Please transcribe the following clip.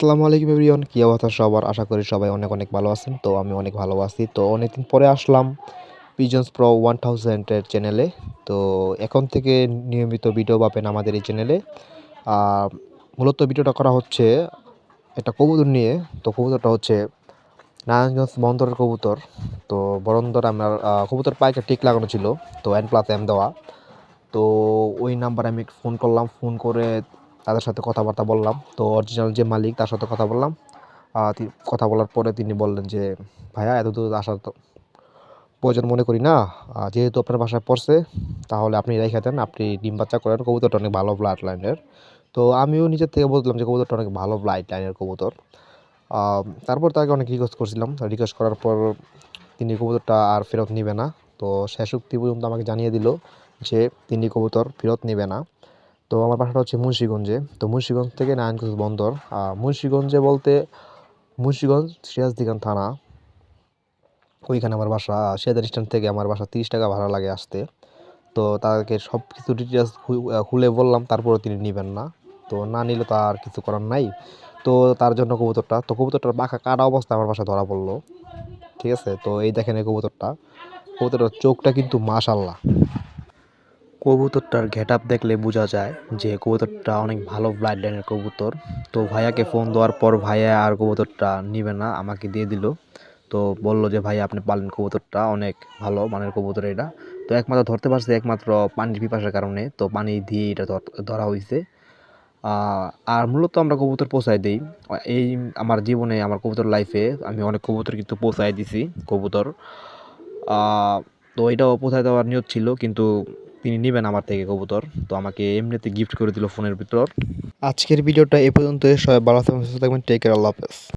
আসসালামু আলাইকুম এভরিওয়ান, কী অবস্থা সবার? আশা করি সবাই অনেক অনেক ভালো আছেন। তো আমি অনেক ভালো আছি। তো অনেকদিন পরে আসলাম পিজন্স প্রো ওয়ান থাউজেন্ডের চ্যানেলে তো এখন থেকে নিয়মিত ভিডিও পাবেন আমাদের এই চ্যানেলে আর মূলত ভিডিওটা করা হচ্ছে একটা কবুতর নিয়ে। তো কবুতরটা হচ্ছে নারায়ণগঞ্জ বন্দরের কবুতর। তো বরন্দর আমার কবুতর পাইকে টিক লাগানো ছিল। তো এন প্লাস এম দেওয়া। তো ওই নাম্বারে আমি ফোন করলাম। ফোন করে তাদের সাথে কথাবার্তা বললাম। তো অরিজিনাল যে মালিক, তার সাথে কথা বললাম। কথা বলার পরে তিনি বললেন যে, ভাইয়া, এত দূর আসার তো প্রয়োজন মনে করি না। যেহেতু আপনার বাসায় পড়ছে, তাহলে আপনি রেখে দেন। আপনি ডিম বাচ্চা করেন। কবুতরটা অনেক ভালো ব্লাড লাইনের তো আমিও নিজের থেকে বললাম যে, কবুতরটা অনেক ভালো ব্লাড লাইনের কবুতর। তারপর তাকে অনেক রিকোয়েস্ট করছিলাম। রিকোয়েস্ট করার পর তিনি কবুতরটা আর ফেরত নেবে না। তো শেষ উক্তি পর্যন্ত আমাকে জানিয়ে দিল যে, তিনি কবুতর ফেরত নেবে না। তো আমার বাসাটা হচ্ছে মুন্সিগঞ্জে। তো মুন্সিগঞ্জ থেকে নারায়ণগঞ্জ বন্দর। মুন্সিগঞ্জে বলতে মুন্সিগঞ্জ সিরাজদিগান থানা। ওইখানে আমার বাসা সিরাজদিগান স্ট্যান্ড থেকে আমার বাসা তিরিশ টাকা ভাড়া লাগে আসতে। তো তাকে সব কিছু ডিটেলস খুলে বললাম তারপরে তিনি নেবেন না। তো না নিলে তো আর কিছু করার নাই। তো তার জন্য কবুতরটা, তো কবুতরটার বাঁকা কাটা অবস্থা আমার বাসা ধরা পড়ল। ঠিক আছে? তো এই দেখেন এই কবুতরটা। কবুতরটার চোখটা কিন্তু মাশাল্লাহ কবুতরটার ঘেট আপ দেখলে বোঝা যায় যে কবুতরটা অনেক ভালো ব্লাড লাইনের কবুতর। তো ভাইয়াকে ফোন দেওয়ার পর ভাইয়া আর কবুতরটা নিবে না, আমাকে দিয়ে দিল। তো বলল যে, ভাই, আপনি পালেন কবুতরটা অনেক ভালো মানের কবুতর এটা। তো একমাত্র ধরতে পারছে, একমাত্র পানির পিপাসার কারণে। তো পানি দিয়ে এটা ধর- হয়েছে আর মূলত আমরা কবুতর পৌঁছাই দিই। এই আমার জীবনে, আমার কবুতর লাইফে আমি অনেক কবুতর কিন্তু পৌঁছাই দিছি, কবুতর। তো এটাও পৌঁছায় দেওয়ার নিয়ত ছিল, কিন্তু তিনি নেবেন আমার থেকে কবুতর। তো আমাকে এমনিতে গিফট করে দিল ফোনের ভিতর। আজকের ভিডিওটা এ পর্যন্ত সবাই ভালো থাকবেন টেক কেয়ার আল্লাহ হাফেজ।